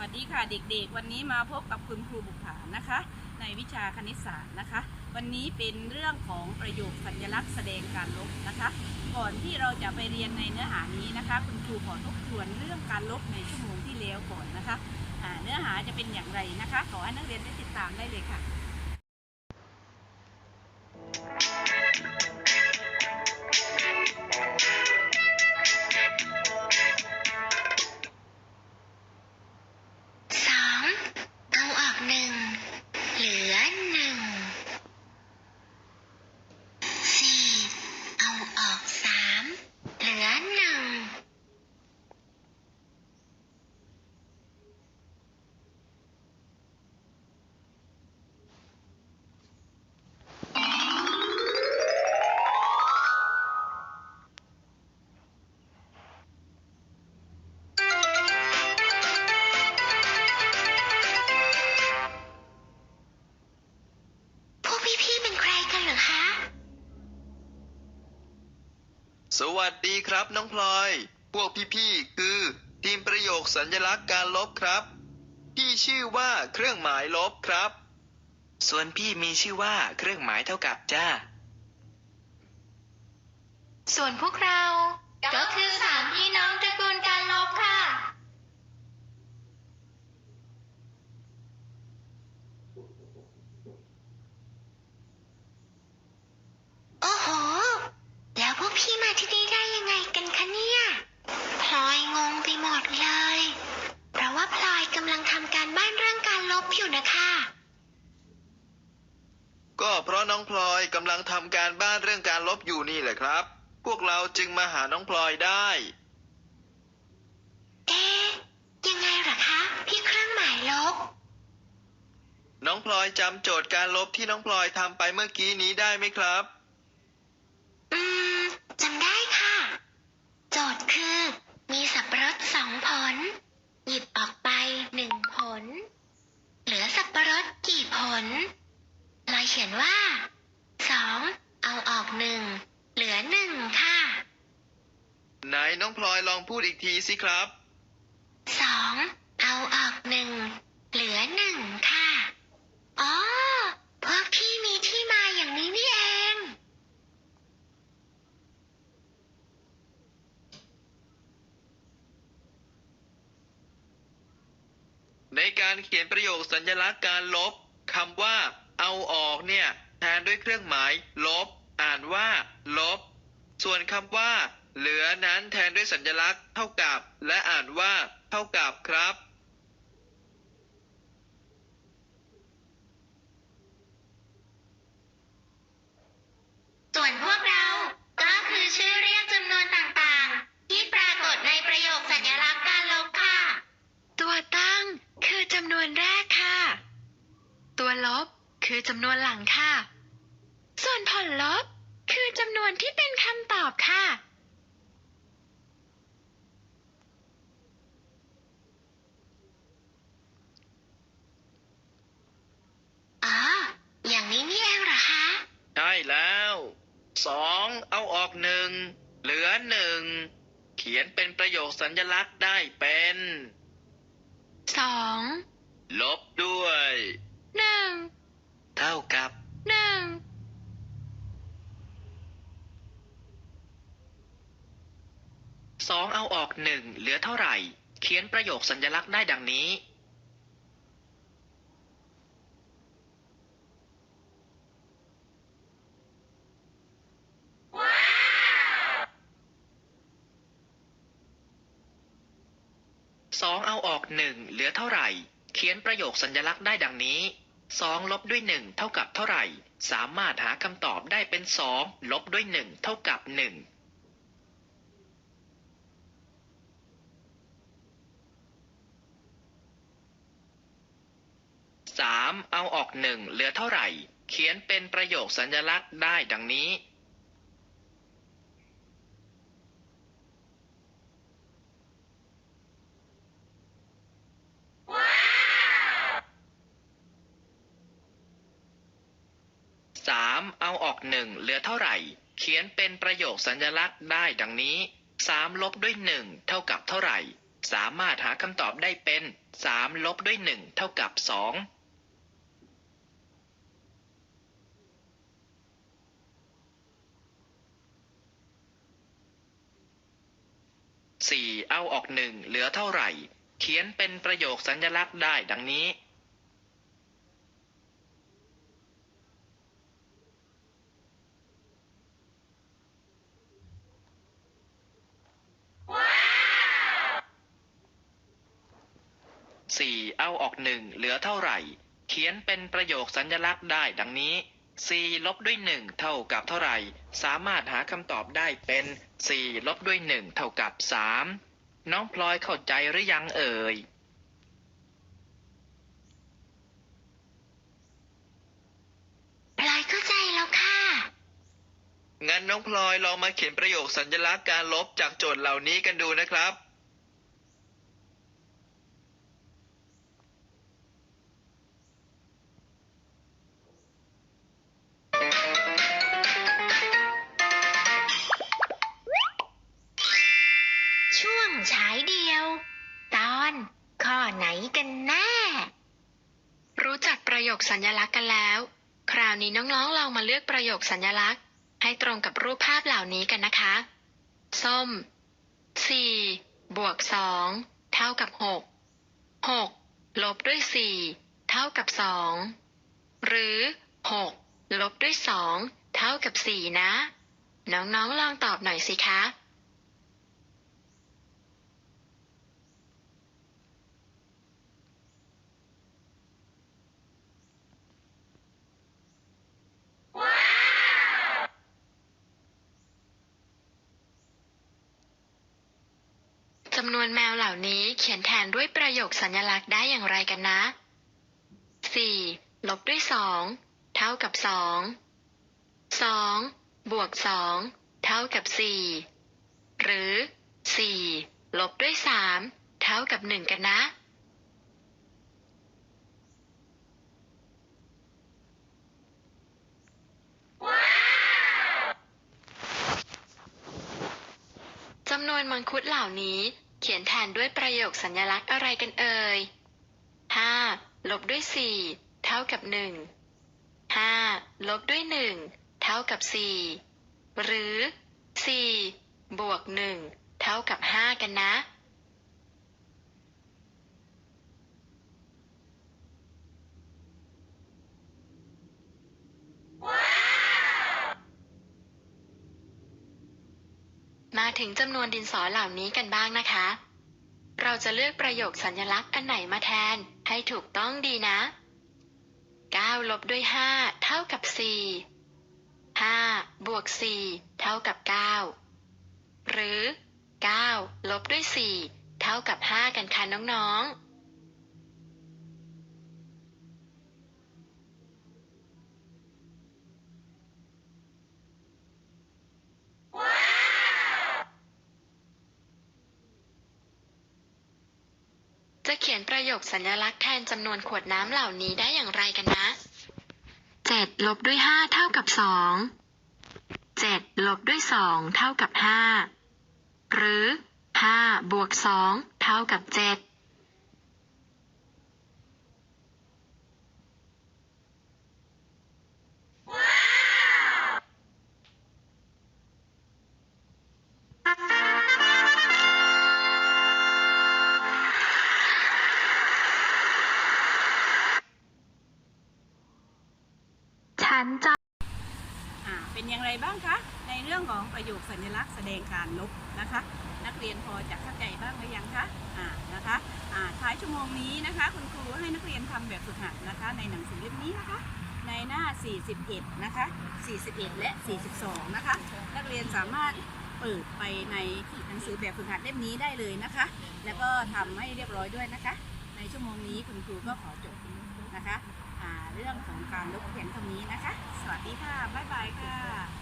วัสดีค่ะเด็กๆ วันนี้มาพบกับคุณครูบุภานะคะ ในวิชาคณิตศาสตร์นะคะ วันนี้เป็นเรื่องของประโยคสัญลักษณ์แสดงการลบนะคะ ก่อนที่เราจะไปเรียนในเนื้อหานี้นะคะ คุณครูขอทบทวนเรื่องการลบในชั่วโมงที่แล้วก่อนนะคะะเนื้อหาจะเป็นอย่างไรนะคะ ขอให้นักเรียนได้ติดตามได้เลยค่ะ สวัสดีครับน้องพลอย พวกพี่ๆคือทีมประโยคสัญลักษณ์การลบครับพี่ชื่อว่าเครื่องหมายลบครับ ส่วนพี่มีชื่อว่าเครื่องหมายเท่ากับจ้า ส่วนพวกเรา ก็คือสามพี่น้องตระกูลการลบค่ะ โอ้โห แล้วพวกพี่มาที่นี่ได้ยังไงกันคะเนี่ย พลอยงงไปหมดเลย เพราะว่าพลอยกำลังทำการบ้านเรื่ องการลบอยู่นะคะ ก็เพราะน้องพลอยกำลังทำการบ้านเรื่องการลบอยู่นี่แหละครับ พวกเราจึงมาหาน้องพลอยได้ เอ๊ะยังไงเหรอคะ พี่เครื่องหมายลบ น้องพลอยจำโจทย์การลบที่น้องพลอยทำไปเมื่อกี้นี้ได้ไหมครับ อืมจำได้ค่ะ โจทย์คือ มีสับปะรดสองผล หยิบออกไปหนึ่งผล เหลือสับปะรดกี่ผ ล ลอยเขียนว่าสองเอาออกหนึ่งเหลือหนึ่งค่ะ ไหนน้องพลอยลองพูดอีกทีสิครับ สองเอาออกหนึ่งเหลือหนึ่งค่ะ อ๋อ พวกพี่มีที่มาอย่างนี้นี่เอง ในการเขียนประโยคสัญลักษณ์การลบ คำว่า เอาออกเนี่ยแทนด้วยเครื่องหมาย ลบ อ่านว่า ลบ ส่วนคำว่า เหลือนั้นแทนด้วยสัญลักษณ์ เท่ากับ และอ่านว่า เท่ากับครับส่วนพวกเรา ก็คือชื่อเรียกจำนวนต่างๆ ที่ปรากฏในประโยคสัญลักษณ์การลบค่ะ ตัวตั้งคือจำนวนแรกค่ะ ตัวลบ คือจำนวนหลังค่ะ ส่วนผลลบ คือจำนวนที่เป็นคำตอบค่ะ อ๋อ อย่างนี้นี่เองเหรอคะใช่แล้วสองเอาออกหนึ่งเหลือหนึ่งเขียนเป็นประโยคสัญลักษณ์ได้เป็นสองลบด้วยหนึ่ง เท่ากับหนึ่งสองเอาออกหนึ่งเหลือเท่าไหร่ เขียนประโยคสัญลักษณ์ได้ดังนี้สองเอาออกหนึ่งเหลือเท่าไหร่ เขียนประโยคสัญลักษณ์ได้ดังนี้ สองลบด้วยหนึ่งเท่ากับเท่าไหร่ สามารถหาคำตอบได้เป็นสองลบด้วยหนึ่งเท่ากับหนึ่งสามเอาออกหนึ่งเหลือเท่าไหร่ เขียนเป็นประโยคสัญลักษณ์ได้ดังนี้ สามเอาออกหนึ่งเหลือเท่าไหร่ เขียนเป็นประโยคสัญลักษณ์ได้ดังนี้สามลบด้วยหนึ่งเท่ากับเท่าไหร่ สามารถหาคำตอบได้เป็น 3 ลบด้วย 1 เท่ากับ 2สี่เอาออกหนึ่งเหลือเท่าไหร่ เขียนเป็นประโยคสัญลักษณ์ได้ดังนี้ สี่เอาออกหนึ่งเหลือเท่าไหร่ เขียนเป็นประโยคสัญลักษณ์ได้ดังนี้สี่ลบด้วยหนึ่งเท่ากับเท่าไหร่ สามารถหาคำตอบได้เป็นสี่ลบด้วยหนึ่งเท่ากับสามน้องพลอยเข้าใจหรือยังเอ่ยพลอยเข้าใจแล้วค่ะ งั้นน้องพลอยลองมาเขียนประโยคสัญลักษณ์การลบจากโจทย์เหล่านี้กันดูนะครับ ประโยคสัญลักษณ์กันแล้ว คราวนี้น้องๆลองมาเลือกประโยคสัญลักษณ์ ให้ตรงกับรูปภาพเหล่านี้กันนะคะ ส้ม 4 บวก 2 เท่ากับ 6 6 ลบด้วย 4 เท่ากับ 2 หรือ 6 ลบด้วย 2 เท่ากับ 4 นะ น้องๆลองตอบหน่อยสิคะ จำนวนแมวเหล่านี้เขียนแทนด้วยประโยคสัญลักษณ์ได้อย่างไรกันนะ 4 ลบด้วย 2 เท่ากับ 2 2 บวก 2 เท่ากับ 4 หรือ 4 ลบด้วย 3 เท่ากับ 1 กันนะจำนวนมังคุดเหล่านี้ เขียนแทนด้วยประโยคสัญลักษณ์อะไรกันเอ่ย 5 ลบด้วย 4 เท่ากับ 1 5 ลบด้วย 1 เท่ากับ 4 หรือ 4 บวก 1 เท่ากับ 5 กันนะ มา ถึงจำนวนดินสอเหล่านี้กันบ้างนะคะ เราจะเลือกประโยคสัญลักษณ์อันไหนมาแทน ให้ถูกต้องดีนะ 9 ลบด้วย 5 เท่ากับ 4 5 บวก 4 เท่ากับ 9 หรือ 9 ลบด้วย 4 เท่ากับ 5 กันค่ะน้องๆ จะ เขียนประโยคสัญลักษณ์แทนจำนวนขวดน้ำเหล่านี้ได้อย่างไรกันนะ 7 ลบด้วย 5 เท่ากับ 2 7 ลบด้วย 2 เท่ากับ 5 หรือ 5 บวก 2 เท่ากับ 7ันจะอ่าเป็นอย่างไรบ้างคะในเรื่องของประโยคสัญลักษณ์แสดงการลบนะคะ นักเรียนพอจะเข้าใจบ้างหรือยังคะอ่านะคะอ่าท้ายชั่วโมงนี้นะคะ คุณครูให้นักเรียนทำแบบฝึกหัดนะคะ ในหนังสือเล่มนี้นะคะในหน้า 41 นะคะ 41 และ 42 นะคะ นักเรียนสามารถเปิดไปในหนังสือแบบฝึกหัดเล่มนี้ได้เลยนะคะ แล้วก็ทำให้เรียบร้อยด้วยนะคะ ในชั่วโมงนี้คุณครูก็ขอจบนะคะ เรื่องของการลบเขียนตรงนี้นะคะ สวัสดีค่ะ บ๊ายบายค่ะ